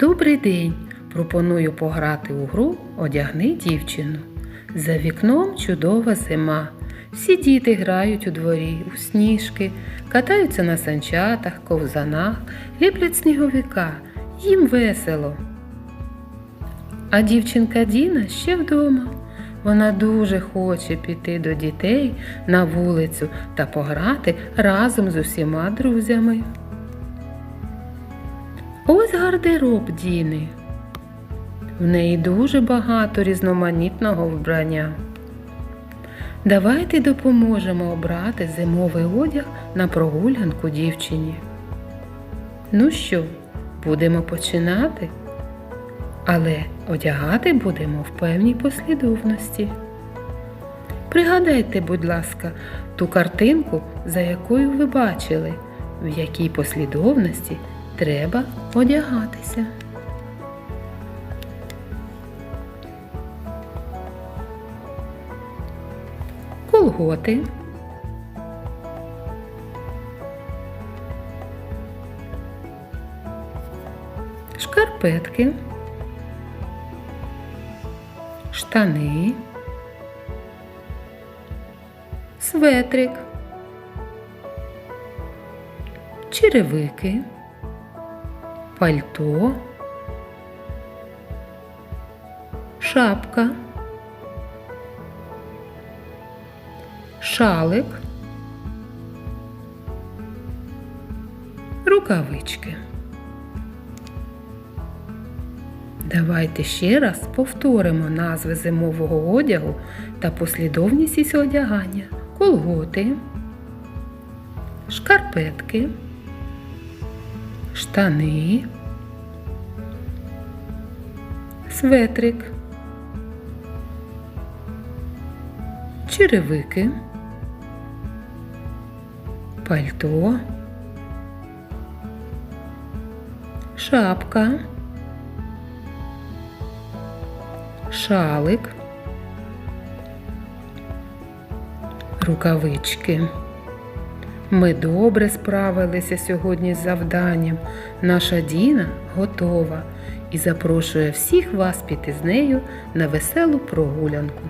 Добрий день! Пропоную пограти у гру Одягни дівчину. За вікном чудова зима. Всі діти грають у дворі, у сніжки, катаються на санчатах, ковзанах, ліплять сніговика. Їм весело. А дівчинка Діна ще вдома. Вона дуже хоче піти до дітей на вулицю та пограти разом з усіма друзями. Ось гардероб Діни. В неї дуже багато різноманітного вбрання. Давайте допоможемо обрати зимовий одяг на прогулянку дівчині. Ну що, будемо починати? Але одягати будемо в певній послідовності. Пригадайте, будь ласка, ту картинку, за якою ви бачили, в якій послідовності треба одягатися. Колготи. Шкарпетки. Штани. Светрик. Черевики. Пальто. Шапка. Шалик. Рукавички. Давайте ще раз повторимо назви зимового одягу та послідовність із одягання. Колготи, шкарпетки, штани, светрик, черевики, пальто, шапка. шалик, рукавички. Ми добре справилися сьогодні з завданням. Наша Діна готова і запрошує всіх вас піти з нею на веселу прогулянку.